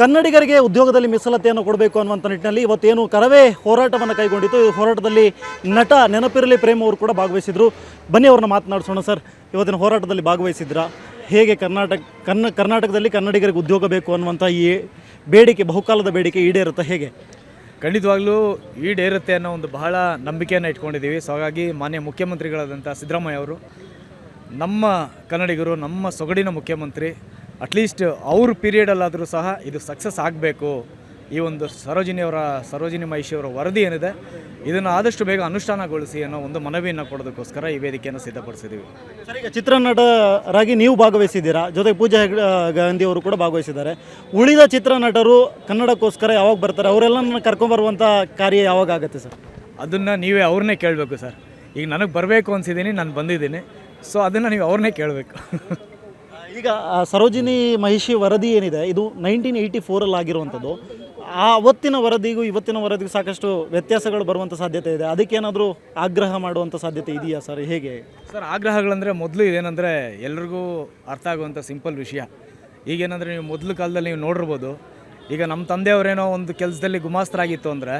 ಕನ್ನಡಿಗರಿಗೆ ಉದ್ಯೋಗದಲ್ಲಿ ಮೀಸಲಾತಿಯನ್ನು ಕೊಡಬೇಕು ಅನ್ನುವಂಥ ನಿಟ್ಟಿನಲ್ಲಿ ಇವತ್ತೇನು ಕರವೇ ಹೋರಾಟವನ್ನು ಕೈಗೊಂಡಿತ್ತು. ಈ ಹೋರಾಟದಲ್ಲಿ ನಟ ನೆನಪಿರಲಿ ಪ್ರೇಮ್ ಅವರು ಕೂಡ ಭಾಗವಹಿಸಿದರು. ಬನ್ನಿ ಅವ್ರನ್ನ ಮಾತನಾಡಿಸೋಣ ಸರ್. ಇವತ್ತಿನ ಹೋರಾಟದಲ್ಲಿ ಭಾಗವಹಿಸಿದ್ರ? ಹೇಗೆ ಕರ್ನಾಟಕ ಕನ್ನ ಕರ್ನಾಟಕದಲ್ಲಿ ಕನ್ನಡಿಗರಿಗೆ ಉದ್ಯೋಗ ಬೇಕು ಅನ್ನುವಂಥ ಈ ಬೇಡಿಕೆ, ಬಹುಕಾಲದ ಬೇಡಿಕೆ ಈಡೇರುತ್ತೆ ಹೇಗೆ? ಖಂಡಿತವಾಗ್ಲೂ ಈಡೇರುತ್ತೆ ಅನ್ನೋ ಒಂದು ಬಹಳ ನಂಬಿಕೆಯನ್ನು ಇಟ್ಕೊಂಡಿದ್ದೀವಿ. ಸೊ ಹಾಗಾಗಿ ಮಾನ್ಯ ಮುಖ್ಯಮಂತ್ರಿಗಳಾದಂಥ ಸಿದ್ದರಾಮಯ್ಯ ಅವರು, ನಮ್ಮ ಕನ್ನಡಿಗರು, ನಮ್ಮ ಸೊಗಡಿನ ಮುಖ್ಯಮಂತ್ರಿ ಅಟ್ಲೀಸ್ಟ್ ಅವ್ರ ಪೀರಿಯಡಲ್ಲಾದರೂ ಸಹ ಇದು ಸಕ್ಸಸ್ ಆಗಬೇಕು. ಈ ಒಂದು ಸರೋಜಿನಿಯವರ ಸರೋಜಿನಿ ಮಹಿಷಿಯವರ ವರದಿ ಏನಿದೆ ಇದನ್ನು ಆದಷ್ಟು ಬೇಗ ಅನುಷ್ಠಾನಗೊಳಿಸಿ ಅನ್ನೋ ಒಂದು ಮನವಿಯನ್ನು ಕೊಡೋದಕ್ಕೋಸ್ಕರ ಈ ವೇದಿಕೆಯನ್ನು ಸಿದ್ಧಪಡಿಸಿದ್ದೀವಿ ಸರ್ ಈಗ ಚಿತ್ರನಟರಾಗಿ ನೀವು ಭಾಗವಹಿಸಿದ್ದೀರಾ? ಜೊತೆಗೆ ಪೂಜಾ ಗಾಂಧಿಯವರು ಗಾಂಧಿ ಅವರು ಕೂಡ ಭಾಗವಹಿಸಿದ್ದಾರೆ. ಉಳಿದ ಚಿತ್ರನಟರು ಕನ್ನಡಕ್ಕೋಸ್ಕರ ಯಾವಾಗ ಬರ್ತಾರೆ? ಅವರೆಲ್ಲ ಕರ್ಕೊಂಬರುವಂಥ ಕಾರ್ಯ ಯಾವಾಗ ಆಗುತ್ತೆ ಸರ್? ಅದನ್ನು ನೀವೇ ಅವ್ರನ್ನೇ ಕೇಳಬೇಕು ಸರ್. ಈಗ ನನಗೆ ಬರಬೇಕು ಅನಿಸಿದ್ದೀನಿ ನಾನು ಬಂದಿದ್ದೀನಿ. ಸೊ ಅದನ್ನು ನೀವು ಅವ್ರನ್ನೇ ಕೇಳಬೇಕು. ಈಗ ಸರೋಜಿನಿ ಮಹಿಷಿ ವರದಿ ಏನಿದೆ, ಇದು ನೈನ್ಟೀನ್ ಏಯ್ಟಿ ಫೋರಲ್ಲಿ ಆಗಿರುವಂಥದ್ದು ಆ ಅವತ್ತಿನ ವರದಿಗೂ ಇವತ್ತಿನ ವರದಿಗೂ ಸಾಕಷ್ಟು ವ್ಯತ್ಯಾಸಗಳು ಬರುವಂಥ ಸಾಧ್ಯತೆ ಇದೆ. ಅದಕ್ಕೇನಾದರೂ ಆಗ್ರಹ ಮಾಡುವಂಥ ಸಾಧ್ಯತೆ ಇದೆಯಾ ಸರ್? ಹೇಗೆ? ಸರ್, ಆಗ್ರಹಗಳಂದರೆ ಮೊದಲು ಇದೇನೆಂದರೆ ಎಲ್ರಿಗೂ ಅರ್ಥ ಆಗುವಂಥ ಸಿಂಪಲ್ ವಿಷಯ. ಈಗೇನಂದರೆ ನೀವು ಮೊದಲು ಕಾಲದಲ್ಲಿ ನೀವು ನೋಡಿರ್ಬೋದು, ಈಗ ನಮ್ಮ ತಂದೆಯವರೇನೋ ಒಂದು ಕೆಲಸದಲ್ಲಿ ಗುಮಾಸ್ತರಾಗಿತ್ತು ಅಂದರೆ,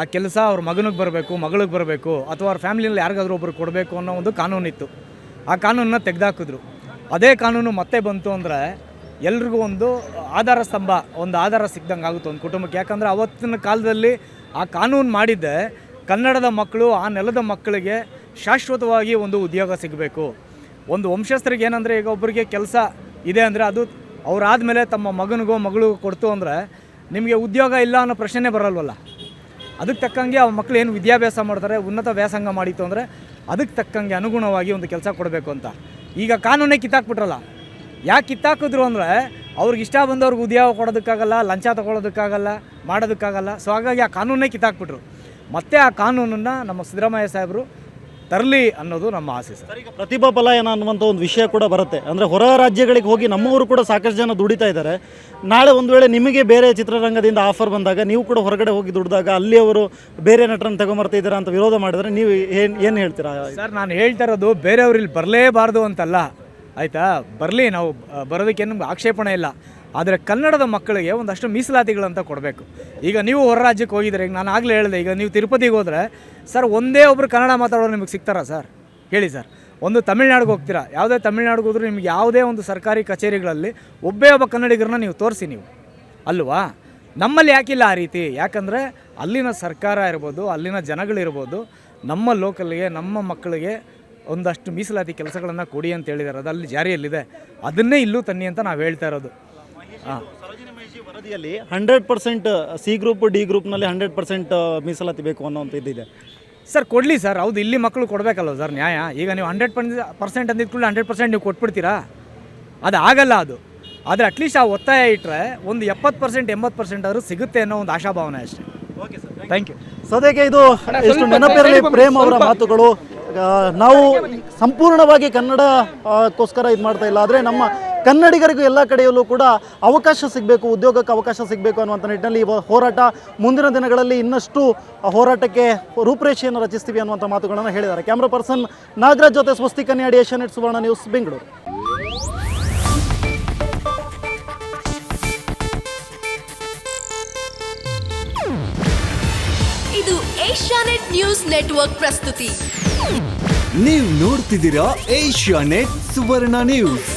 ಆ ಕೆಲಸ ಅವ್ರ ಮಗನಿಗೆ ಬರಬೇಕು, ಮಗಳಿಗೆ ಬರಬೇಕು, ಅಥವಾ ಅವ್ರ ಫ್ಯಾಮಿಲಿಯಲ್ಲಿ ಯಾರಿಗಾದ್ರೂ ಒಬ್ಬರು ಕೊಡಬೇಕು ಅನ್ನೋ ಒಂದು ಕಾನೂನಿತ್ತು. ಆ ಕಾನೂನನ್ನ ತೆಗೆದಾಕಿದ್ರು. ಅದೇ ಕಾನೂನು ಮತ್ತೆ ಬಂತು ಅಂದರೆ ಎಲ್ರಿಗೂ ಒಂದು ಆಧಾರ ಸ್ತಂಭ, ಒಂದು ಆಧಾರ ಸಿಗ್ದಂಗೆ ಆಗುತ್ತೆ ಒಂದು ಕುಟುಂಬಕ್ಕೆ. ಯಾಕಂದರೆ ಅವತ್ತಿನ ಕಾಲದಲ್ಲಿ ಆ ಕಾನೂನು ಮಾಡಿದ್ದೆ, ಕನ್ನಡದ ಮಕ್ಕಳು, ಆ ನೆಲದ ಮಕ್ಕಳಿಗೆ ಶಾಶ್ವತವಾಗಿ ಒಂದು ಉದ್ಯೋಗ ಸಿಗಬೇಕು. ಒಂದು ವಂಶಸ್ಥರಿಗೆ ಏನಂದರೆ ಈಗ ಒಬ್ಬರಿಗೆ ಕೆಲಸ ಇದೆ ಅಂದರೆ ಅದು ಅವರಾದಮೇಲೆ ತಮ್ಮ ಮಗನಿಗೋ ಮಗಳಿಗೋ ಕೊಡ್ತು ಅಂದರೆ ನಿಮಗೆ ಉದ್ಯೋಗ ಇಲ್ಲ ಅನ್ನೋ ಪ್ರಶ್ನೆ ಬರಲ್ವಲ್ಲ. ಅದಕ್ಕೆ ತಕ್ಕಂಗೆ ಆ ಮಕ್ಕಳು ಏನು ವಿದ್ಯಾಭ್ಯಾಸ ಮಾಡ್ತಾರೆ, ಉನ್ನತ ವ್ಯಾಸಂಗ ಮಾಡಿತ್ತು ಅಂದರೆ ಅದಕ್ಕೆ ತಕ್ಕಂಗೆ ಅನುಗುಣವಾಗಿ ಒಂದು ಕೆಲಸ ಕೊಡಬೇಕು ಅಂತ. ಈಗ ಕಾನೂನೇ ಕಿತ್ತಾಕ್ಬಿಟ್ರಲ್ಲ. ಯಾಕೆ ಕಿತ್ತಾಕಿದ್ರು ಅಂದರೆ ಅವ್ರಿಗೆ ಇಷ್ಟ ಬಂದವ್ರಿಗೆ ಉದ್ಯೋಗ ಕೊಡೋದಕ್ಕಾಗಲ್ಲ, ಲಂಚ ತೊಗೊಳೋದಕ್ಕಾಗಲ್ಲ ಮಾಡೋದಕ್ಕಾಗಲ್ಲ. ಸೊ ಹಾಗಾಗಿ ಆ ಕಾನೂನೇ ಕಿತ್ತಾಕ್ಬಿಟ್ರು. ಮತ್ತೆ ಆ ಕಾನೂನನ್ನು ನಮ್ಮ ಸಿದ್ದರಾಮಯ್ಯ ಸಾಹೇಬರು ತರಲಿ ಅನ್ನೋದು ನಮ್ಮ ಆಸೆ ಸರ್. ಈಗ ಪ್ರತಿಭಾ ಪಲಾಯನ ಅನ್ನುವಂಥ ಒಂದು ವಿಷಯ ಕೂಡ ಬರುತ್ತೆ. ಅಂದರೆ ಹೊರ ರಾಜ್ಯಗಳಿಗೆ ಹೋಗಿ ನಮ್ಮವರು ಕೂಡ ಸಾಕಷ್ಟು ಜನ ದುಡಿತಾ ಇದ್ದಾರೆ. ನಾಳೆ ಒಂದು ವೇಳೆ ನಿಮಗೆ ಬೇರೆ ಚಿತ್ರರಂಗದಿಂದ ಆಫರ್ ಬಂದಾಗ ನೀವು ಕೂಡ ಹೊರಗಡೆ ಹೋಗಿ ದುಡಿದಾಗ ಅಲ್ಲಿ ಅವರು ಬೇರೆ ನಟರನ್ನು ತಗೊಂಬರ್ತಾ ಇದ್ದಾರೆ ಅಂತ ವಿರೋಧ ಮಾಡಿದರೆ ನೀವು ಏನು ಏನು ಹೇಳ್ತೀರಾ? ಸರ್ ನಾನು ಹೇಳ್ತಾ ಇರೋದು ಬೇರೆಯವ್ರು ಇಲ್ಲಿ ಬರಲೇಬಾರ್ದು ಅಂತಲ್ಲ. ಆಯಿತಾ? ಬರಲಿ ನಾವು ಬರೋದಕ್ಕೇನು ಆಕ್ಷೇಪಣೆ ಇಲ್ಲ. ಆದರೆ ಕನ್ನಡದ ಮಕ್ಕಳಿಗೆ ಒಂದಷ್ಟು ಮೀಸಲಾತಿಗಳಂತ ಕೊಡಬೇಕು. ಈಗ ನೀವು ಹೊರ ರಾಜ್ಯಕ್ಕೆ ಹೋಗಿದ್ರೆ, ಈಗ ನಾನು ಆಗಲೇ ಹೇಳಿದೆ, ಈಗ ನೀವು ತಿರುಪತಿಗೆ ಹೋದರೆ, ಸರ್, ಒಂದೇ ಒಬ್ಬರು ಕನ್ನಡ ಮಾತಾಡೋರು ನಿಮಗೆ ಸಿಗ್ತಾರಾ, ಸರ್? ಹೇಳಿ, ಸರ್. ಒಂದು ತಮಿಳ್ನಾಡಿಗೆ ಹೋಗ್ತೀರಾ? ಯಾವುದೇ ತಮಿಳ್ನಾಡಿಗೆ ಹೋದ್ರೂ ನಿಮ್ಗೆ ಯಾವುದೇ ಒಂದು ಸರ್ಕಾರಿ ಕಚೇರಿಗಳಲ್ಲಿ ಒಬ್ಬೇ ಒಬ್ಬ ಕನ್ನಡಿಗರನ್ನ ನೀವು ತೋರಿಸಿ ನೀವು. ಅಲ್ವಾ? ನಮ್ಮಲ್ಲಿ ಯಾಕಿಲ್ಲ ಆ ರೀತಿ? ಯಾಕಂದರೆ ಅಲ್ಲಿನ ಸರ್ಕಾರ ಇರ್ಬೋದು, ಅಲ್ಲಿನ ಜನಗಳಿರ್ಬೋದು, ನಮ್ಮ ಲೋಕಲ್ಗೆ ನಮ್ಮ ಮಕ್ಕಳಿಗೆ ಒಂದಷ್ಟು ಮೀಸಲಾತಿ ಕೆಲಸಗಳನ್ನು ಕೊಡಿ ಅಂತ ಹೇಳಿದ್ದಾರೆ. ಅದು ಅಲ್ಲಿ ಜಾರಿಯಲ್ಲಿದೆ. ಅದನ್ನೇ ಇಲ್ಲೂ ತನ್ನಿ ಅಂತ ನಾವು ಹೇಳ್ತಾ ಇರೋದು. ವರದಿಯಲ್ಲಿ hundred percent C group D ಗ್ರೂಪ್ನಲ್ಲಿ hundred percent ಮೀಸಲಾತಿ ಬೇಕು ಅನ್ನೋಂಥ ಇದ್ದಿದೆ ಸರ್ ಕೊಡಲಿ ಸರ್. ಹೌದು ಇಲ್ಲಿ ಮಕ್ಕಳು ಕೊಡಬೇಕಲ್ಲ ಸರ್? ನ್ಯಾಯ. ಈಗ ನೀವು ಹಂಡ್ರೆಡ್ ಪರ್ಸೆಂಟ್ ಅಂದಿದ್ದ ಕೂಡ ಹಂಡ್ರೆಡ್ ಪರ್ಸೆಂಟ್ ನೀವು ಕೊಟ್ಬಿಡ್ತೀರಾ? ಅದು ಆಗಲ್ಲ ಅದು. ಆದರೆ ಅಟ್ಲೀಸ್ಟ್ ಆ ಒತ್ತಾಯ ಇಟ್ಟರೆ ಒಂದು ಎಪ್ಪತ್ತು ಪರ್ಸೆಂಟ್ ಎಂಬತ್ತು ಪರ್ಸೆಂಟ್ ಆದರೂ ಸಿಗುತ್ತೆ ಅನ್ನೋ ಒಂದು ಆಶಾಭಾವನೆ ಅಷ್ಟೇ. ಓಕೆ ಸರ್ ಥ್ಯಾಂಕ್ ಯು ಸದ್ಯಕ್ಕೆ ಇದು ಎಷ್ಟು ನೆನಪಿರಲಿ ಪ್ರೇಮ್ ಅವರ ಮಾತುಗಳು. ನಾವು ಸಂಪೂರ್ಣವಾಗಿ ಕನ್ನಡಕ್ಕೋಸ್ಕರ ಇದು ಮಾಡ್ತಾ ಇಲ್ಲ. ಆದರೆ ನಮ್ಮ ಕನ್ನಡಿಗರಿಗೂ ಎಲ್ಲ ಕಡೆಯಲ್ಲೂ ಕೂಡ ಅವಕಾಶ ಸಿಗಬೇಕು ಉದ್ಯೋಗಕ್ಕೆ ಅವಕಾಶ ಸಿಗಬೇಕು ಅನ್ನುವಂಥ ನಿಟ್ಟಿನಲ್ಲಿ ಈ ಹೋರಾಟ ಮುಂದಿನ ದಿನಗಳಲ್ಲಿ ಇನ್ನಷ್ಟು ಆ ಹೋರಾಟಕ್ಕೆ ರೂಪರೇಷೆಯನ್ನು ರಚಿಸ್ತೀವಿ ಅನ್ನುವಂಥ ಮಾತುಗಳನ್ನು ಹೇಳಿದ್ದಾರೆ. ಕ್ಯಾಮ್ರಾ ಪರ್ಸನ್ ನಾಗರಾಜ್ ಜೊತೆ ಸ್ವಸ್ತಿ ಕನ್ಯಾಡಿ ಏಷ್ಯಾನೆಟ್ ಸುವರ್ಣ ನ್ಯೂಸ್ ಬೆಂಗಳೂರು. ಇದು ಏಷ್ಯಾನೆಟ್ ನ್ಯೂಸ್ ನೆಟ್ವರ್ಕ್ ಪ್ರಸ್ತುತಿ. ನೀವು ನೋಡ್ತಿದ್ದೀರಾ ಏಷ್ಯಾ ನೆಟ್ ಸುವರ್ಣ ನ್ಯೂಸ್.